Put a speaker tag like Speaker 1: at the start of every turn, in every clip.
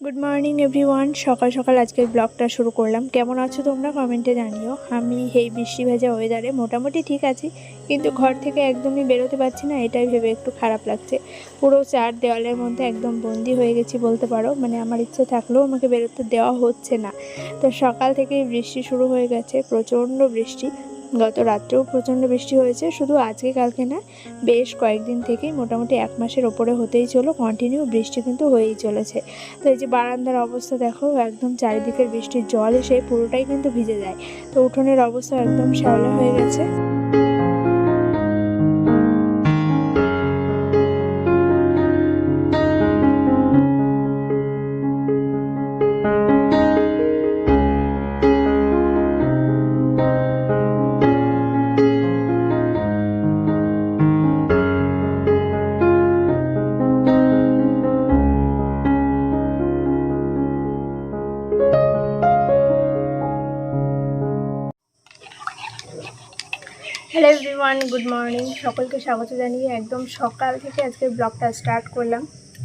Speaker 1: Good morning everyone সকাল সকাল আজকের ব্লগটা শুরু করলাম। কেমন আছো তোমরা? কমেন্টে জানিও। আমি এই বৃষ্টি ভেজা ওয়েদারে মোটামুটি ঠিক আছি, কিন্তু ঘর থেকে একদমই বেরোতে পারছি না, এটাই ভেবে একটু খারাপ লাগছে। পুরো চার দেওয়ালের মধ্যে একদম বন্দি হয়ে গেছি বলতে পারো। মানে আমার ইচ্ছে থাকলেও আমাকে বেরোতে দেওয়া হচ্ছে না। তো সকাল থেকেই বৃষ্টি শুরু হয়ে গেছে, প্রচণ্ড বৃষ্টি। গত রাত্রেও প্রচণ্ড বৃষ্টি হয়েছে, শুধু আজকে কালকে না, বেশ কয়েকদিন থেকেই মোটামুটি এক মাসের ওপরে হতেই চলো কন্টিনিউ বৃষ্টি কিন্তু হয়েই চলেছে। তো এই যে বারান্দার অবস্থা দেখো, একদম চারিদিকের বৃষ্টির জল এসে পুরোটাই কিন্তু ভিজে যায়। তো উঠোনের অবস্থা একদম শ্যাওলা হয়ে গেছে। হ্যালো এভরিওয়ান গুড মর্নিং সকলকে স্বাগত জানিয়ে একদম সকাল থেকে আজকে ব্লগটা স্টার্ট করলাম।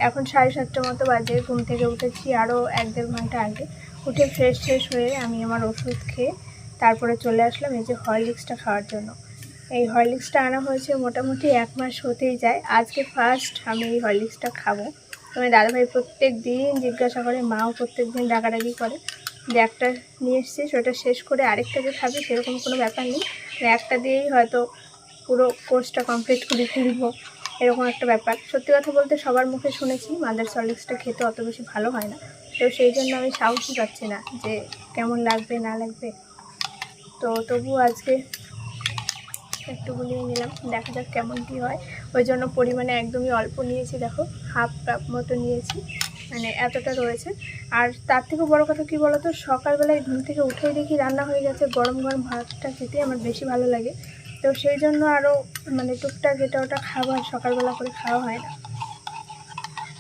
Speaker 1: এখন সাড়ে সাতটার মতো বাজে, ঘুম থেকে উঠেছি আরও এক দেড় ঘণ্টা আগে। উঠে ফ্রেশ ফ্রেশ হয়ে আমি আমার ওষুধ খেয়ে তারপরে চলে আসলাম এই যে হরলিক্সটা খাওয়ার জন্য। এই হরলিক্সটা আনা হয়েছে মোটামুটি এক মাস হতেই যায়। আজকে ফার্স্ট আমি এই হরলিক্সটা খাব। তোমার দাদাভাই প্রত্যেক দিন জিজ্ঞাসা করে, মাও প্রত্যেক দিন ডাকাডাকি করে। যে একটা নিয়ে এসছিস ওটা শেষ করে আরেকটা যে খাবি সেরকম কোনো ব্যাপার নেই। একটা দিয়েই হয়তো পুরো কোর্সটা কমপ্লিট করে ফেলব, এরকম একটা ব্যাপার। সত্যি কথা বলতে সবার মুখে শুনেছি মাদার সলিক্সটা খেতে অত বেশি ভালো হয় না। তো সেই জন্য আমি সাহসই পাচ্ছি না যে কেমন লাগবে, না লাগবে। তো তবুও আজকে একটু গুলিয়ে নিলাম, দেখা যাক কেমন কী হয়। ওই জন্য পরিমাণে একদমই অল্প নিয়েছি, দেখো হাফ কাপ মতো নিয়েছি। মানে এতটা রয়েছে। আর তার থেকে বড় কথা কি বলতো? সকালবেলায় ঘুম থেকে উঠেই দেখি রান্না হয়ে গেছে, গরম গরম ভাতটা খেতে আমার বেশি ভালো লাগে। তো সেই জন্য আরও মানে টুকটাক এটা ওটা খাবার সকালবেলা করে খাওয়া হয় না।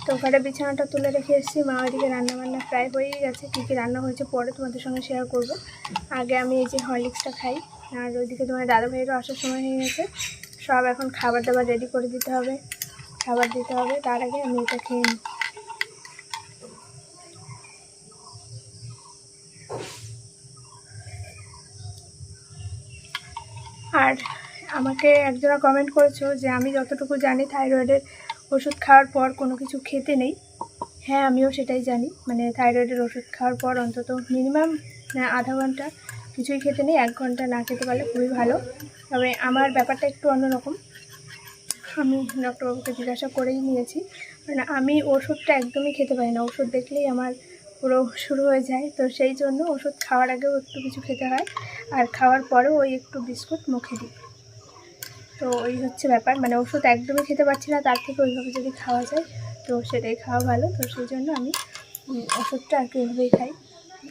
Speaker 1: তো ঘরে বিছানাটা তুলে রেখে এসেছি, মা ওইদিকে রান্নাবান্না প্রায় হয়েই গেছে। কী কী রান্না হয়েছে পরে তোমাদের সঙ্গে শেয়ার করব। আগে আমি এই যে হরলিক্সটা খাই, আর ওইদিকে তোমার দাদা ভাইয়েরও আসার সময় হয়ে গেছে। সব এখন খাবার দাবার রেডি করে দিতে হবে, খাবার দিতে হবে। তার আগে আমি এটা খেয়ে নিই। আর আমাকে একজনা কমেন্ট করেছ যে, আমি যতটুকু জানি থাইরয়েডের ওষুধ খাওয়ার পর কোনো কিছু খেতে নেই। হ্যাঁ আমিও সেটাই জানি। মানে থাইরয়েডের ওষুধ খাওয়ার পর অন্তত মিনিমাম আধা ঘণ্টা কিছুই খেতে নেই, এক ঘণ্টা না খেতে পারলে খুবই ভালো। তবে আমার ব্যাপারটা একটু অন্যরকম। আমি ডক্টরবাবুকে জিজ্ঞাসা করেই নিয়েছি। মানে আমি ওষুধটা একদমই খেতে পারি না। ওষুধ দেখলেই আমার পুরো শুরু হয়ে যায়। তো সেই জন্য ওষুধ খাওয়ার আগেও একটু কিছু খেতে হয়। আর খাওয়ার পরেও ওই একটু বিস্কুট মুখে দিই। তো ওই হচ্ছে ব্যাপার। মানে ওষুধ একদমই খেতে পারছি না, তার থেকে ওইভাবে যদি খাওয়া যায়, তো সেটাই খাওয়া ভালো। তো সেই জন্য আমি ওষুধটা আর কি ওইভাবেই খাই।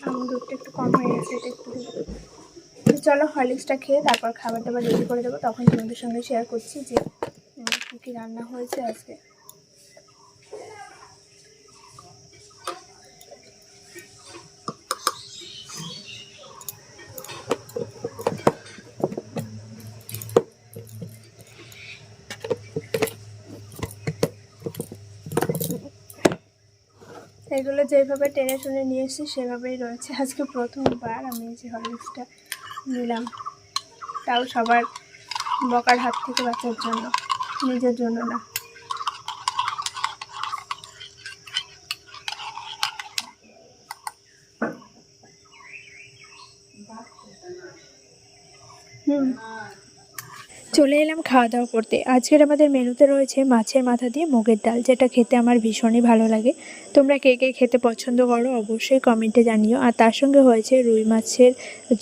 Speaker 1: আমার দুধটা একটু কম হয়ে গেছে, এটা একটু তো চলো, হরলিক্সটা খেয়ে তারপর খাবার দাবার রেডি করে দেবো। তখন তোমাদের সঙ্গে শেয়ার করছি যে কী কী রান্না হয়েছে আজকে। এগুলো যেভাবে টেনে টুনে নিয়ে এসেছি, সেভাবেই রয়েছে। আজকে প্রথমবার আমি যে হরলিক্সটা নিলাম। তাও সবার বকার হাত থেকে বাঁচার জন্য, নিজের জন্য না। হুম। চলে এলাম খাওয়া দাওয়া করতে। আজকের আমাদের মেনুতে রয়েছে মাছের মাথা দিয়ে মুগের ডাল, যেটা খেতে আমার ভীষণই ভালো লাগে। তোমরা কে কে খেতে পছন্দ করো অবশ্যই কমেন্টে জানিও। আর তার সঙ্গে হয়েছে রুই মাছের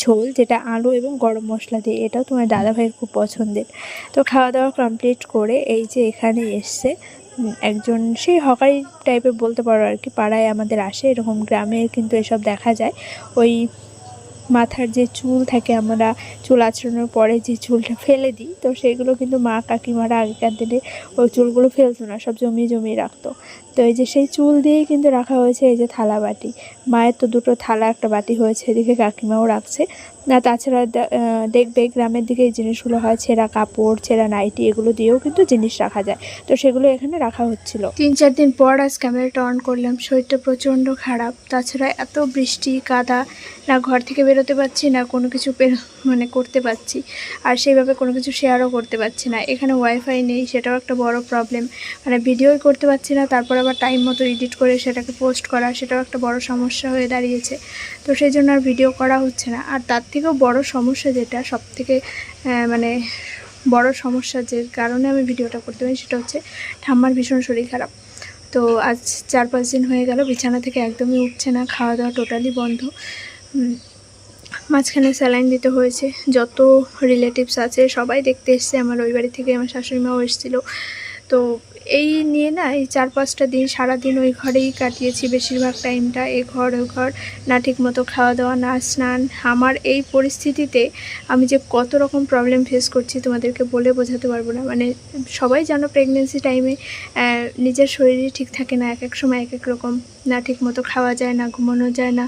Speaker 1: ঝোল, যেটা আলু এবং গরম মশলা দিয়ে। এটাও তোমার দাদাভাইয়ের খুব পছন্দের। তো খাওয়া দাওয়া কমপ্লিট করে এই যে এখানে এসছে একজন সেই হকারি টাইপের বলতে পারো আর কি, পাড়ায় আমাদের আসে, এরকম গ্রামে কিন্তু এসব দেখা যায়। ওই মাথার যে চুল থাকে আমরা চুল আচরণের পরে যে চুলটা ফেলে দিই, তো সেগুলো কিন্তু মা কাকিমারা আগেকার দিনে ওই চুলগুলো ফেলতো না, সব জমিয়ে জমিয়ে রাখতো। তো এই যে সেই চুল দিয়েই কিন্তু রাখা হয়েছে এই যে থালা বাটি। মায়ের তো দুটো থালা একটা বাটি হয়েছে, এদিকে কাকিমাও রাখছে। না তাছাড়া দেখবে গ্রামের দিকে এই জিনিসগুলো হয়, ছেঁড়া কাপড়, ছেঁড়া নাইটি, এগুলো দিয়েও কিন্তু জিনিস রাখা যায়। তো সেগুলো এখানে রাখা হচ্ছিল। তিন চার দিন পর আজ ক্যামেরাটা অন করলাম, শরীরটা প্রচণ্ড খারাপ। তাছাড়া এত বৃষ্টি, কাদা, না ঘর থেকে বেরোতে পারছি না, কোনো কিছু মানে করতে পারছি। আর সেইভাবে কোনো কিছু শেয়ারও করতে পারছি না। এখানে ওয়াইফাই নেই, সেটাও একটা বড় প্রবলেম মানে ভিডিওই করতে পারছি না, তারপর আবার টাইম মতো এডিট করে সেটাকে পোস্ট করা, সেটাও একটা বড় সমস্যা হয়ে দাঁড়িয়েছে। তো সেই জন্য আর ভিডিও করা হচ্ছে না। আর তার থেকেও বড় সমস্যা যেটা সব থেকে মানে বড় সমস্যা যে কারণে আমি ভিডিওটা করতে পারি সেটা হচ্ছে ঠাম্মার ভীষণ শরীর খারাপ। তো আজ চার পাঁচ দিন হয়ে গেল, বিছানা থেকে একদমই উঠছে না খাওয়া দাওয়া টোটালি বন্ধ মাঝখানে স্যালাইন দিতে হয়েছে, যত রিলেটিভস আছে সবাই দেখতে এসছে, আমার ওই বাড়ি থেকে আমার শাশুড়ি মাও এসেছিল। তো এই নিয়ে না এই চার পাঁচটা দিন সারাদিন ওই ঘরেই কাটিয়েছি বেশিরভাগ টাইমটা। এ ঘর, ও ঘর, না ঠিক মতো খাওয়া দাওয়া না স্নান। আমার এই পরিস্থিতিতে আমি যে কত রকম প্রবলেম ফেস করছি তোমাদেরকে বলে বোঝাতে পারব না। মানে সবাই জানো প্রেগনেন্সি টাইমে নিজের শরীরই ঠিক থাকে না, এক এক সময় এক এক রকম। না ঠিক মতো খাওয়া যায়, না ঘুমানো যায়, না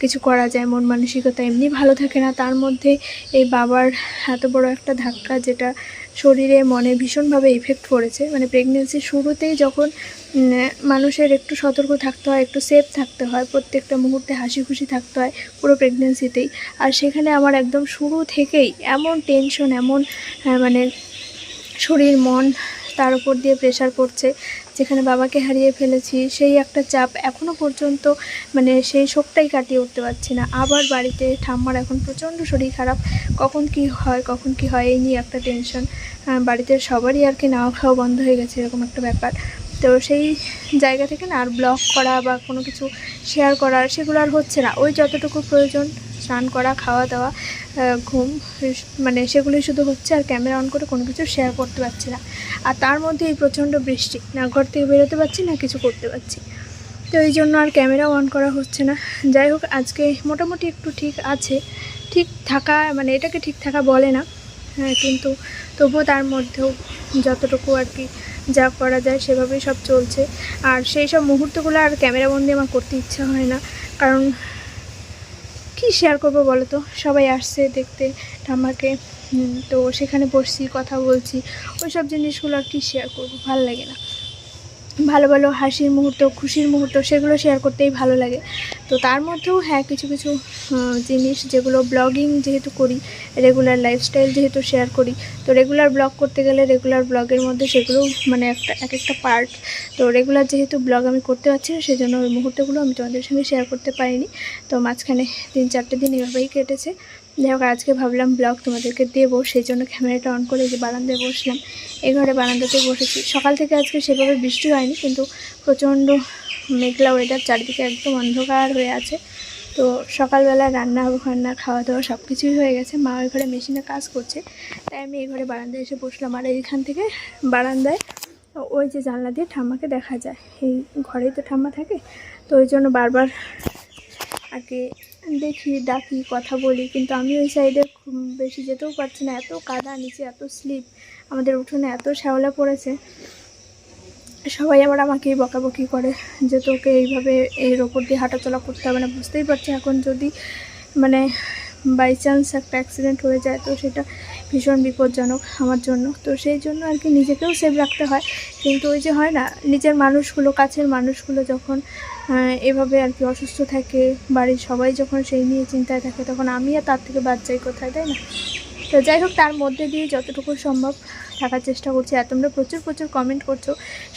Speaker 1: কিছু করা যায়, মন মানসিকতা এমনি ভালো থাকে না। তার মধ্যে এই বাবার এত বড় একটা ধাক্কা যেটা শরীরে মনে ভীষণভাবে ইফেক্ট পড়েছে। মানে প্রেগনেন্সির শুরুতেই যখন মানুষের একটু সতর্ক থাকতে হয় একটু সেফ থাকতে হয় প্রত্যেকটা মুহূর্তে হাসি খুশি থাকতে হয় পুরো প্রেগনেন্সিতেই আর সেখানে আমার একদম শুরু থেকেই এমন টেনশন এমন আহ, মানে শরীর মন তার উপর দিয়ে প্রেশার পড়ছে। যেখানে বাবাকে হারিয়ে ফেলেছি, সেই একটা চাপ এখনও পর্যন্ত মানে সেই শোকটাই কাটিয়ে উঠতে পারছি না। আবার বাড়িতে ঠাম্মার এখন প্রচণ্ড শরীর খারাপ। কখন কি হয়, কখন কি হয়, এই নিয়ে একটা টেনশন বাড়িতে সবারই আর কি নাওয়া খাওয়া বন্ধ হয়ে গেছে এরকম একটা ব্যাপার। তো সেই জায়গা থেকে না আর ব্লগ করা বা কোনো কিছু শেয়ার করা সেগুলো আর হচ্ছে না। ওই যতটুকু প্রয়োজন স্নান করা, খাওয়া দাওয়া ঘুম মানে সেগুলোই শুধু হচ্ছে আর ক্যামেরা অন করে কোনো কিছু শেয়ার করতে পারছি না। আর তার মধ্যে এই প্রচণ্ড বৃষ্টি, না ঘর থেকে বেরোতে পারছি, না কিছু করতে পারছি। তো এই জন্য আর ক্যামেরা অন করা হচ্ছে না। যাই হোক, আজকে মোটামুটি একটু ঠিক আছে। ঠিক থাকা মানে এটাকে ঠিক থাকা বলে না হ্যাঁ কিন্তু তবুও তার মধ্যেও যতটুকু আর কি যা করা যায় সেভাবেই সব চলছে। আর সেই সব মুহূর্তগুলো আর ক্যামেরাবন্দি আমার করতে ইচ্ছা হয় না। কারণ কি শেয়ার করব বলো তো সবাই আসছে দেখতে, ঠাম্মাকে তো সেখানে বসছি, কথা বলছি। ওই সব জিনিসগুলো আর কি শেয়ার করব, ভালো লাগে না। ভালো ভালো হাসির মুহূর্ত, খুশির মুহূর্ত, সেগুলো শেয়ার করতেই ভালো লাগে। তো তার মধ্যেও হ্যাঁ কিছু কিছু জিনিস যেগুলো ব্লগিং যেহেতু করি রেগুলার লাইফস্টাইল যেহেতু শেয়ার করি, তো রেগুলার ব্লগ করতে গেলে রেগুলার ব্লগের মধ্যে সেগুলো মানে একটা, এক একটা পার্ট তো রেগুলার যেহেতু ব্লগ আমি করতে পারছি না, সেজন্য ওই মুহূর্তগুলো আমি তোমাদের সঙ্গে শেয়ার করতে পারিনি। তো মাঝখানে তিন, চারটে দিন এভাবেই কেটেছে। যাই হোক, আজকে ভাবলাম ব্লগ তোমাদেরকে দেবো, সেই জন্য ক্যামেরাটা অন করে যে বারান্দায় বসলাম। এই ঘরে বারান্দাতে বসেছি। সকাল থেকে আজকে সেভাবে বৃষ্টি হয়নি, কিন্তু প্রচণ্ড মেঘলা ওয়েদার চারিদিকে একদম অন্ধকার হয়ে আছে। তো সকালবেলা রান্না বান্না খাওয়া দাওয়া সব কিছুই হয়ে গেছে। মা ওই ঘরে মেশিনে কাজ করছে। তাই আমি এই ঘরে বারান্দায় এসে বসলাম। আর এইখান থেকে বারান্দায় ওই যে জানলা দিয়ে ঠাম্মাকে দেখা যায়। এই ঘরেই তো ঠাম্মা থাকে। তো ওই জন্য বারবার কি দেখি, ডাকি, কথা বলি। কিন্তু আমি ওই সাইডে খুব বেশি যেতেও পারছি না। এত কাদা নিচে, এত স্লিপ। আমাদের উঠোনে এত শ্যাওলা পড়েছে। সবাই আবার আমাকেই বকাবকি করে যে তোকে এইভাবে এর ওপর দিয়ে হাঁটাচলা করতে হবে না। বুঝতেই পারছি এখন যদি মানে বাই চান্স একটা অ্যাক্সিডেন্ট হয়ে যায়, তো সেটা ভীষণ বিপজ্জনক আমার জন্য। তো সেই জন্য আর কি নিজেকেও সেভ রাখতে হয়। কিন্তু ওই যে হয় না, নিজের মানুষগুলো, কাছের মানুষগুলো যখন এভাবে আর কি অসুস্থ থাকে, বাড়ির সবাই যখন সেই নিয়ে চিন্তায় থাকে, তখন আমি আর তার থেকে বাদ যাই কোথায়, তাই না? তো যাই হোক, তার মধ্যে দিয়ে যতটুকু সম্ভব থাকার চেষ্টা করছি আর তোমরা প্রচুর প্রচুর কমেন্ট করছ।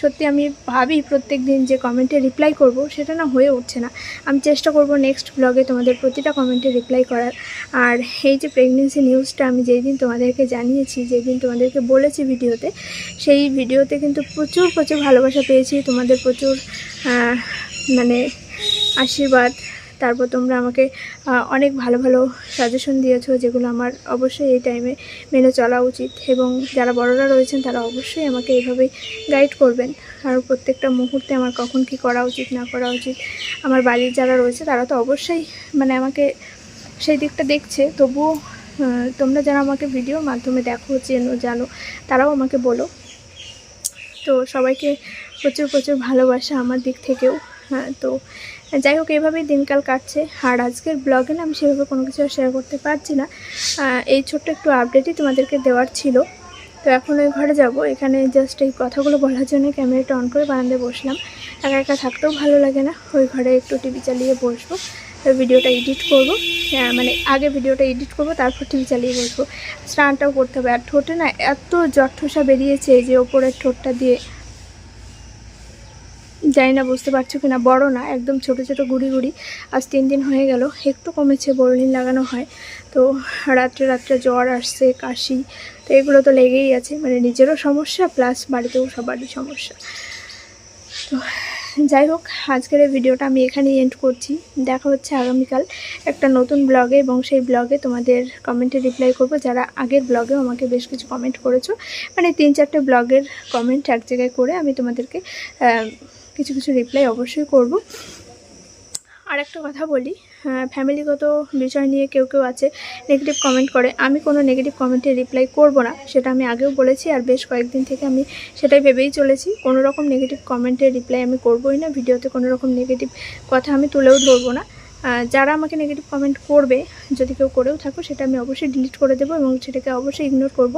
Speaker 1: সত্যি আমি ভাবি প্রত্যেক দিন যে কমেন্টে রিপ্লাই করব, সেটা না হয়ে উঠছে না। আমি চেষ্টা করব নেক্সট ব্লগে তোমাদের প্রতিটা কমেন্টে রিপ্লাই করার। আর এই যে প্রেগনেন্সি নিউজটা আমি যেই দিন তোমাদেরকে জানিয়েছি, যেই দিন তোমাদেরকে বলেছি ভিডিওতে, সেই ভিডিওতে কিন্তু প্রচুর প্রচুর ভালোবাসা পেয়েছি। তোমাদের প্রচুর মানে আশীর্বাদ তারপর তোমরা আমাকে অনেক ভালো ভালো সাজেশন দিয়েছ যেগুলো আমার অবশ্যই এই টাইমে মেনে চলা উচিত এবং যারা বড়রা রয়েছেন তারা অবশ্যই আমাকে এইভাবেই গাইড করবেন। আর প্রত্যেকটা মুহূর্তে আমার কখন কি করা উচিত, না করা উচিত, আমার বাড়ির যারা রয়েছে তারা তো অবশ্যই মানে আমাকে সেই দিকটা দেখছে। তবুও তোমরা যারা আমাকে ভিডিওর মাধ্যমে দেখো, চেনো, জানো, তারাও আমাকে বলো। তো সবাইকে প্রচুর প্রচুর ভালোবাসা আমার দিক থেকেও। হ্যাঁ তো যাই হোক, এভাবেই দিনকাল কাটছে। আর আজকের ব্লগে না আমি সেভাবে কোনো কিছু শেয়ার করতে পারছি না। এই ছোট্ট একটু আপডেটই তোমাদেরকে দেওয়ার ছিল। তো এখন ওই ঘরে যাব। এখানে জাস্ট এই কথাগুলো বলার জন্য ক্যামেরাটা অন করে বারান্দায় বসলাম। একা একা থাকতেও ভালো লাগে না। ওই ঘরে একটু টিভি চালিয়ে বসবো। ভিডিওটা এডিট করব। মানে আগে ভিডিওটা এডিট করব, তারপর টিভি চালিয়ে বসবো। স্নানটাও করতে হবে। আর ঠোঁটে না এত জট ঠোসা বেরিয়েছে যে ওপরের ঠোঁটটা দিয়ে জানি না, বুঝতে পারছ কি না বড়ো না, একদম ছোট ছোট গুড়ি গুড়ি। আজ তিন দিন হয়ে গেল, একটু কমেছে, বরলিন লাগানো হয়। তো রাত্রে রাত্রে জ্বর আসছে, কাশি, তো এগুলো তো লেগেই আছে মানে নিজেরও সমস্যা প্লাস বাড়িতেও সবারই সমস্যা। তো যাই হোক, আজকের এই ভিডিওটা আমি এখানেই এন্ড করছি। দেখা হচ্ছে আগামীকাল একটা নতুন ব্লগে এবং সেই ব্লগে তোমাদের কমেন্টে রিপ্লাই করব। যারা আগের ব্লগেও আমাকে বেশ কিছু কমেন্ট করেছ মানে তিন চারটে ব্লগের কমেন্ট এক জায়গায় করে আমি তোমাদেরকে কিছু কিছু রিপ্লাই অবশ্যই করব। আর একটা কথা বলি ফ্যামিলিগত বিষয় নিয়ে কেউ কেউ আছে নেগেটিভ কমেন্ট করে। আমি কোনো নেগেটিভ কমেন্টে রিপ্লাই করব না, সেটা আমি আগেও বলেছি আর বেশ কয়েকদিন থেকে আমি সেটাই ভেবেই চলেছি। কোনো রকম নেগেটিভ কমেন্টে রিপ্লাই আমি করবই না, ভিডিওতে কোনো রকম নেগেটিভ কথা আমি তুলেও ধরবো না। যারা আমাকে নেগেটিভ কমেন্ট করবে, যদি কেউ করেও থাকো, সেটা আমি অবশ্যই ডিলিট করে দেবো এবং সেটাকে অবশ্যই ইগনোর করব।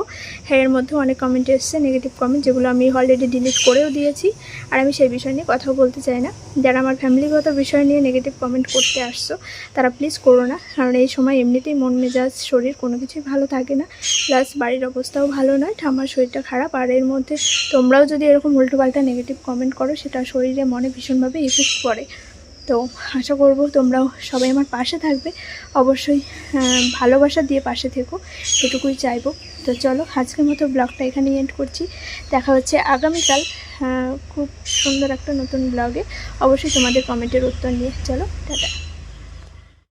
Speaker 1: হ্যাঁ এর মধ্যেও অনেক কমেন্ট এসছে নেগেটিভ কমেন্ট যেগুলো আমি অলরেডি ডিলিট করেও দিয়েছি। আর আমি সেই বিষয় নিয়ে কথাও বলতে চাই না। যারা আমার ফ্যামিলিগত বিষয় নিয়ে নেগেটিভ কমেন্ট করতে আসছো, তারা প্লিজ করো না। কারণ এই সময় এমনিতেই মন, মেজাজ, শরীর কোনো কিছুই ভালো থাকে না। প্লাস বাড়ির অবস্থাও ভালো নয়, ঠাম্মার শরীরটা খারাপ। আর এর মধ্যে তোমরাও যদি এরকম উল্টোপাল্টা নেগেটিভ কমেন্ট করো, সেটা শরীরে মনে ভীষণভাবে ইফেক্ট পড়ে। তো আশা করব তোমরাও সবাই আমার পাশে থাকবে। অবশ্যই ভালোবাসা দিয়ে পাশে থেকো সেটুকুই চাইব। তো চলো, আজকের মতো ব্লগটা এখানে এন্ড করছি। দেখা হচ্ছে আগামীকাল খুব সুন্দর একটা নতুন ব্লগে। অবশ্যই তোমাদের কমেন্টের উত্তর নিয়ে। চলো, টাটা।